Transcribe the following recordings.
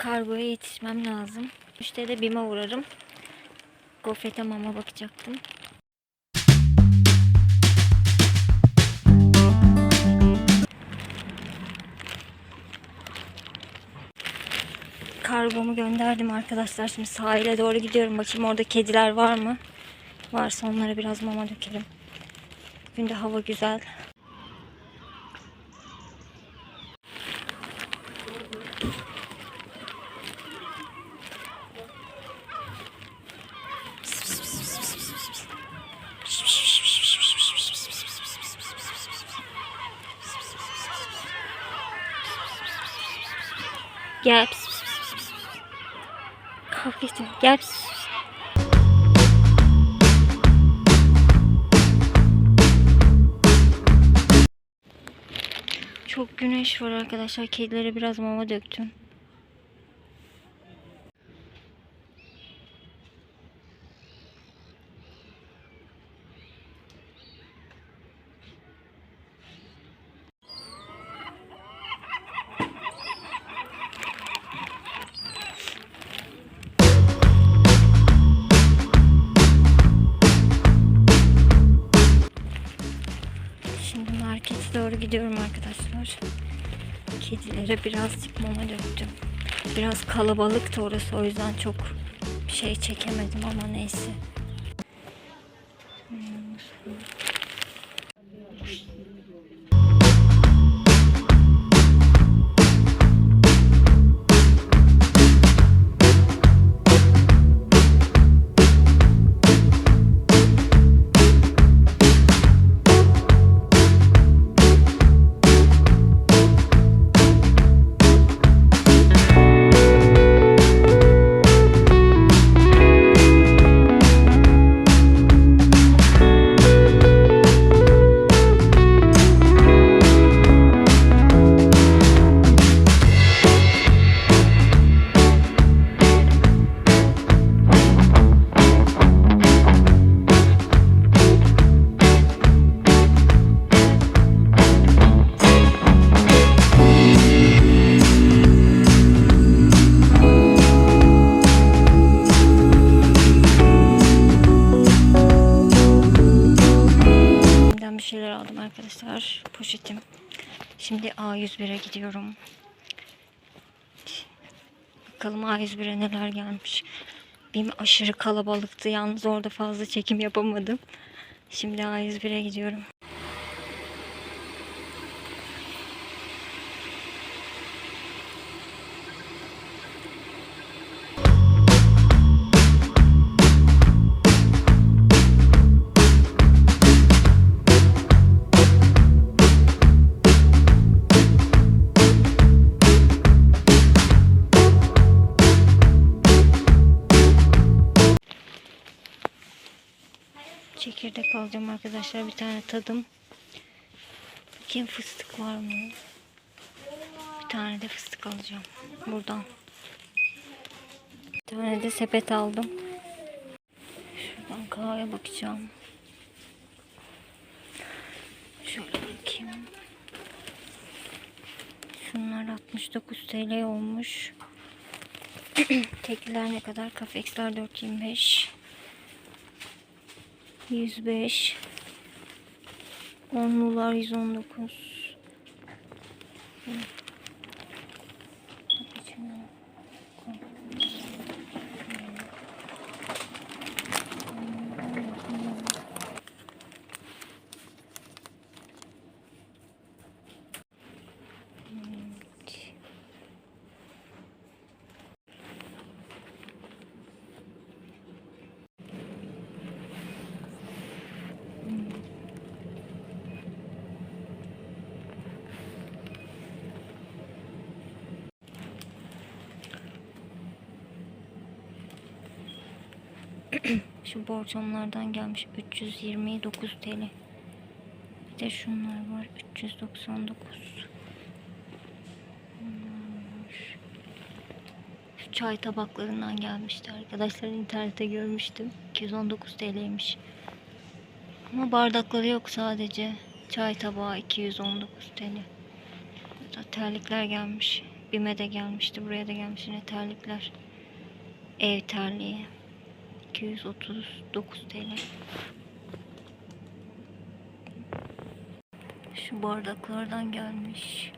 Kargoya yetişmem lazım. İşte de BİM'e uğrarım. Gofrete mama bakacaktım. Kargomu gönderdim arkadaşlar. Şimdi sahile doğru gidiyorum. Bakayım orada kediler var mı? Varsa onlara biraz mama dökelim. Bugün de hava güzel. Gel. Kavga etme. Gel. Çok güneş var arkadaşlar. Kedilere biraz mama döktüm. Arkadaşlar. Kedilere birazcık mama döktüm. Biraz kalabalıktı orası o yüzden çok bir şey çekemedim ama neyse. Arkadaşlar. Poşetim. Şimdi A101'e gidiyorum. Bakalım A101'e neler gelmiş. Benim aşırı kalabalıktı. Yalnız orada fazla çekim yapamadım. Şimdi A101'e gidiyorum. Çekirdek alacağım arkadaşlar. Bir tane tadım. Bakayım fıstık var mı? Bir tane de fıstık alacağım. Buradan. Bir tane de sepet aldım. Şuradan kahveye bakacağım. Şöyle bakayım. Şunlar 69 TL olmuş. Tekliler ne kadar? Kafexler 4.25. 105 Onlular 119 Hı. Cappuccino. Evet. Şu borcamlardan gelmiş 329 TL. Bir de şunlar var 399. Bunlar var. Şu çay tabaklarından gelmişti arkadaşlar internette görmüştüm. 219 TL'ymiş. Ama bardakları yok sadece. Çay tabağı 219 TL. Burada terlikler gelmiş. Bime de gelmişti. Buraya da gelmiş yine terlikler. Ev terliği. 239 TL. Şu bardaklardan gelmiş.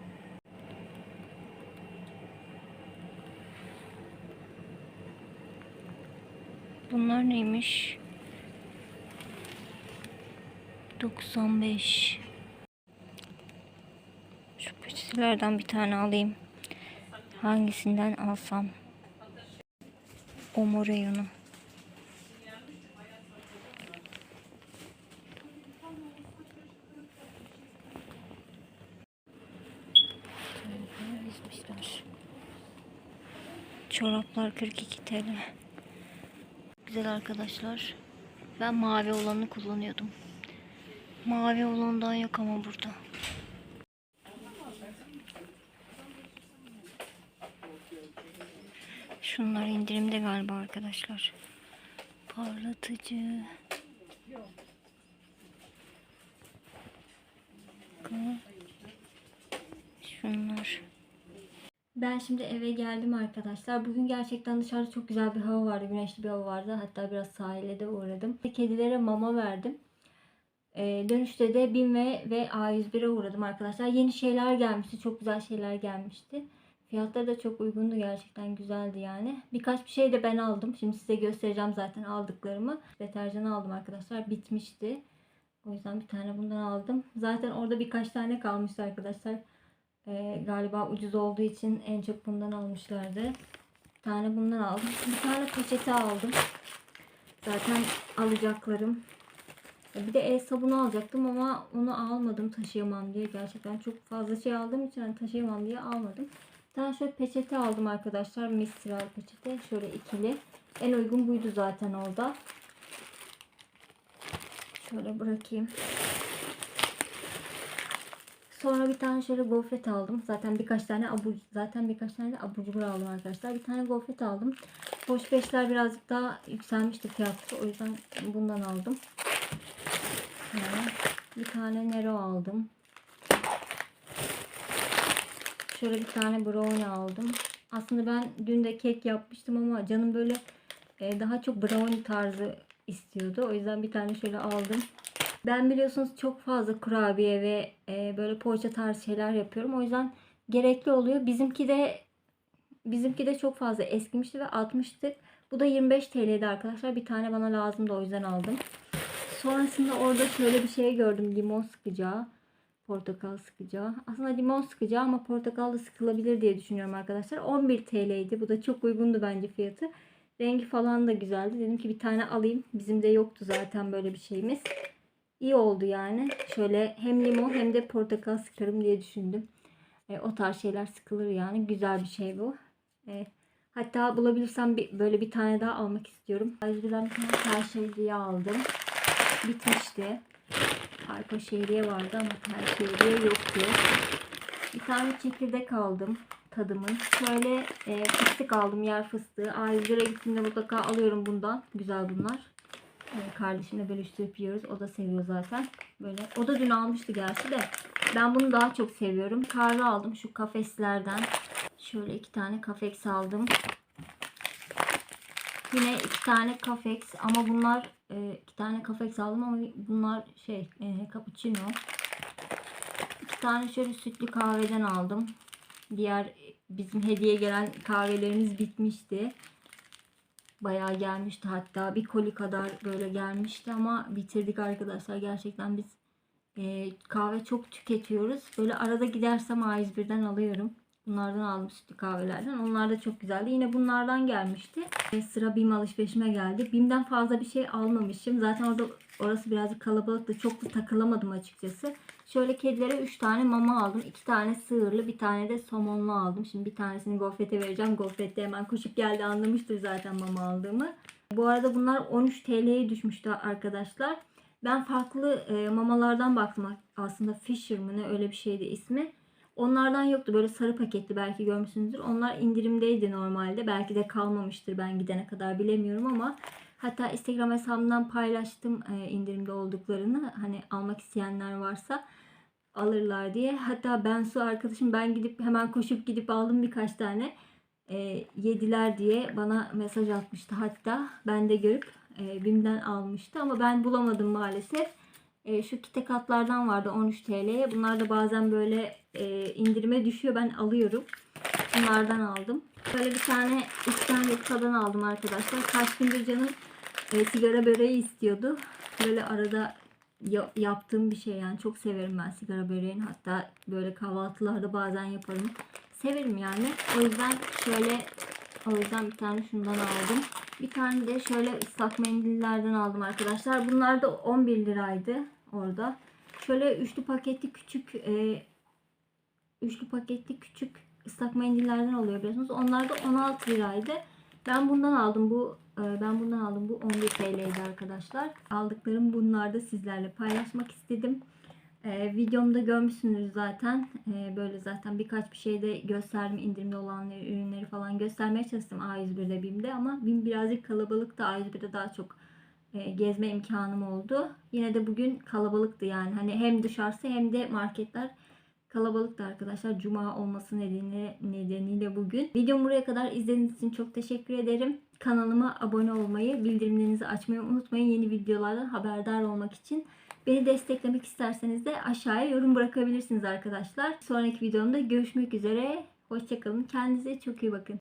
Bunlar neymiş? 95. Şu peçetelerden bir tane alayım. Hangisinden alsam? O reyonu. Çoraplar 42 TL. Güzel arkadaşlar. Ben mavi olanı kullanıyordum. Mavi olandan yok ama burada. Şunlar indirimde galiba arkadaşlar. Parlatıcı. Bakın. Şunlar. Ben şimdi eve geldim arkadaşlar. Bugün gerçekten dışarıda çok güzel bir hava vardı. Güneşli bir hava vardı. Hatta biraz sahile de uğradım. Kedilere mama verdim. Ee, dönüşte de BİM ve, ve A101'e uğradım arkadaşlar. Yeni şeyler gelmişti. Çok güzel şeyler gelmişti. Fiyatları da çok uygundu. Gerçekten güzeldi yani. Birkaç bir şey de ben aldım. Şimdi size göstereceğim zaten aldıklarımı. Deterjan aldım arkadaşlar. Bitmişti. O yüzden bir tane bundan aldım. Zaten orada birkaç tane kalmıştı arkadaşlar. Ee, galiba ucuz olduğu için en çok bundan almışlardı. Bir tane bundan aldım. Bir tane poşete aldım. Zaten alacaklarım. E, Bir de el sabunu alacaktım ama onu almadım taşıyamam diye. Gerçekten çok fazla şey aldığım için hani taşıyamam diye almadım. Bir şöyle peçete aldım arkadaşlar. Mistral peçete. Şöyle ikili. En uygun buydu zaten orada. Şöyle bırakayım. Sonra bir tane şöyle gofret aldım. Zaten birkaç tane abur zaten birkaç tane abur cubur aldım arkadaşlar. Bir tane gofret aldım. Hoş beşler birazcık daha yükselmişti fiyatı. O yüzden bundan aldım. Bir tane Nero aldım. Şöyle bir tane brownie aldım. Aslında ben dün de kek yapmıştım ama canım böyle e, daha çok brownie tarzı istiyordu. O yüzden bir tane şöyle aldım. Ben biliyorsunuz çok fazla kurabiye ve e, böyle poğaça tarzı şeyler yapıyorum. O yüzden gerekli oluyor. Bizimki de bizimki de çok fazla eskimişti ve atmıştık. Bu da 25 TL'ydi arkadaşlar. Bir tane bana lazımdı o yüzden aldım. Sonrasında orada şöyle bir şey gördüm. Limon sıkacağı. Portakal sıkacağı. Aslında limon sıkacağı ama portakal da sıkılabilir diye düşünüyorum arkadaşlar. 11 TL'ydi. Bu da çok uygundu bence fiyatı. Rengi falan da güzeldi. Dedim ki bir tane alayım. Bizim de yoktu zaten böyle bir şeyimiz. İyi oldu yani. Şöyle hem limon hem de portakal sıkarım diye düşündüm. E, o tarz şeyler sıkılır yani. Güzel bir şey bu. E, hatta bulabilirsem bir, böyle bir tane daha almak istiyorum. Ayrıca bir tane tel aldım. Bitmişti. Arpa şehriye vardı ama tel şehriye yoktu. Bir tane çekirdek aldım tadımın. Şöyle e, fıstık aldım yer fıstığı. A101'e gittiğimde mutlaka alıyorum bundan. Güzel bunlar. E, kardeşimle bölüştürüp yiyoruz. O da seviyor zaten. Böyle. O da dün almıştı gerçi de. Ben bunu daha çok seviyorum. Kahve aldım şu kafeslerden. Şöyle iki tane kafeks aldım. Yine iki tane kafeks ama bunlar e, iki tane kafeks aldım ama bunlar şey e, cappuccino. İki tane şöyle sütlü kahveden aldım. Diğer bizim hediye gelen kahvelerimiz bitmişti. Bayağı gelmişti hatta bir koli kadar böyle gelmişti ama bitirdik arkadaşlar. Gerçekten biz e, kahve çok tüketiyoruz. Böyle arada gidersem A101'den alıyorum. Bunlardan sütlü kahvelerden. Onlar da çok güzeldi. Yine bunlardan gelmişti. E, sıra BİM alışverişime geldi. BİM'den fazla bir şey almamışım. Zaten orada orası birazcık kalabalıktı. Çok da takılamadım açıkçası. Şöyle kedilere 3 tane mama aldım. 2 tane sığırlı, bir tane de somonlu aldım. Şimdi bir tanesini gofrete vereceğim. Gofrette hemen koşup geldi anlamıştır zaten mama aldığımı. Bu arada bunlar 13 TL'ye düşmüştü arkadaşlar. Ben farklı e, mamalardan baktım aslında Fisher mı ne öyle bir şeydi ismi. Onlardan yoktu. Böyle sarı paketli belki görmüşsünüzdür. Onlar indirimdeydi normalde. Belki de kalmamıştır ben gidene kadar bilemiyorum ama hatta Instagram hesabımdan paylaştım e, indirimde olduklarını. Hani almak isteyenler varsa. alırlar diye. Hatta ben su arkadaşım ben gidip hemen koşup gidip aldım birkaç tane. E, yediler diye bana mesaj atmıştı hatta. Ben de görüp e, BİM'den almıştı ama ben bulamadım maalesef. E, şu kite katlardan vardı 13 TL'ye. Bunlar da bazen böyle e, indirime düşüyor. Ben alıyorum. Bunlardan aldım. Böyle bir tane Rekta'dan aldım arkadaşlar. Kaç gündür canım e, sigara böreği istiyordu. Böyle arada ya- yaptığım bir şey yani. Çok severim ben sigara böreğini. Hatta böyle kahvaltılarda bazen yaparım. Severim yani. O yüzden şöyle o yüzden bir tane şundan aldım. Bir tane de şöyle ıslak mendillerden aldım arkadaşlar. Bunlar da 11 liraydı orada. Şöyle üçlü paketli küçük e, üçlü paketli küçük ıslak mendillerden oluyor biliyorsunuz. Onlar da 16 liraydı. Ben bundan aldım bu e, ben bundan aldım bu 11 TL'ydi arkadaşlar. Aldıklarım bunlar da sizlerle paylaşmak istedim. E, videomda görmüşsünüz zaten. E, böyle zaten birkaç bir şeyde gösterdim indirimli olanları, ürünleri falan göstermeye çalıştım A101'de BİM'de ama BİM birazcık kalabalıktı. A101'de daha çok e, gezme imkanım oldu. Yine de bugün kalabalıktı yani. Hani hem dışarısı hem de marketler kalabalıktı arkadaşlar. Cuma olması nedeniyle, nedeniyle bugün. Videomu buraya kadar izlediğiniz için çok teşekkür ederim. Kanalıma abone olmayı, bildirimlerinizi açmayı unutmayın. Yeni videolardan haberdar olmak için. Beni desteklemek isterseniz de aşağıya yorum bırakabilirsiniz arkadaşlar. Sonraki videomda görüşmek üzere. Hoşçakalın. Kendinize çok iyi bakın.